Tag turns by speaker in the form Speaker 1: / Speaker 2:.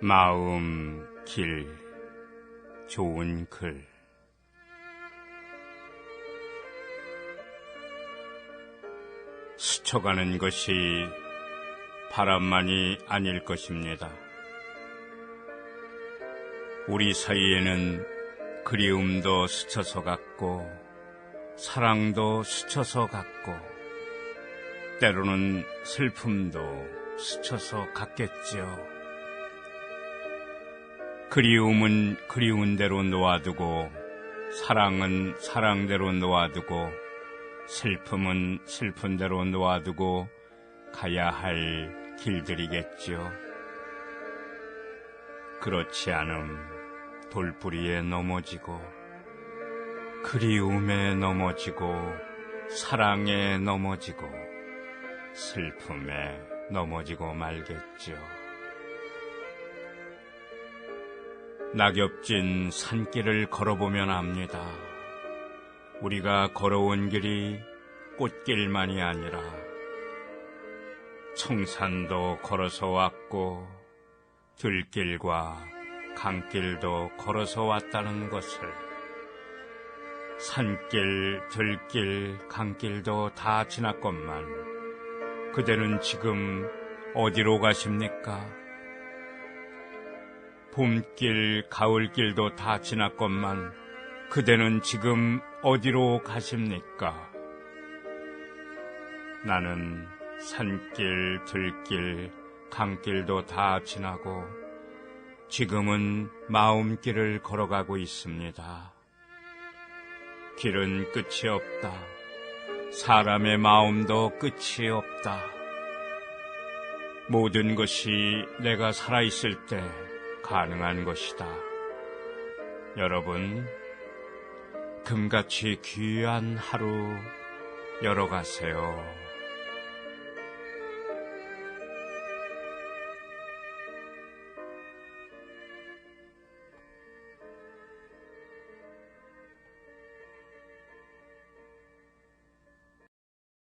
Speaker 1: 마음, 길, 좋은 글. 스쳐가는 것이 바람만이 아닐 것입니다. 우리 사이에는 그리움도 스쳐서 갔고, 사랑도 스쳐서 갔고, 때로는 슬픔도 스쳐서 갔겠지요. 그리움은 그리운 대로 놓아두고, 사랑은 사랑대로 놓아두고, 슬픔은 슬픈 대로 놓아두고 가야 할 길들이겠지요. 그렇지 않음 돌뿌리에 넘어지고, 그리움에 넘어지고, 사랑에 넘어지고, 슬픔에 넘어지고 말겠지요. 낙엽진 산길을 걸어보면 압니다. 우리가 걸어온 길이 꽃길만이 아니라 청산도 걸어서 왔고 들길과 강길도 걸어서 왔다는 것을 산길, 들길, 강길도 다 지났건만 그대는 지금 어디로 가십니까? 봄길, 가을길도 다 지났건만 그대는 지금 어디로 가십니까? 나는 산길, 들길, 강길도 다 지나고 지금은 마음길을 걸어가고 있습니다. 길은 끝이 없다. 사람의 마음도 끝이 없다. 모든 것이 내가 살아있을 때 가능한 것이다. 여러분, 금같이 귀한 하루 열어가세요.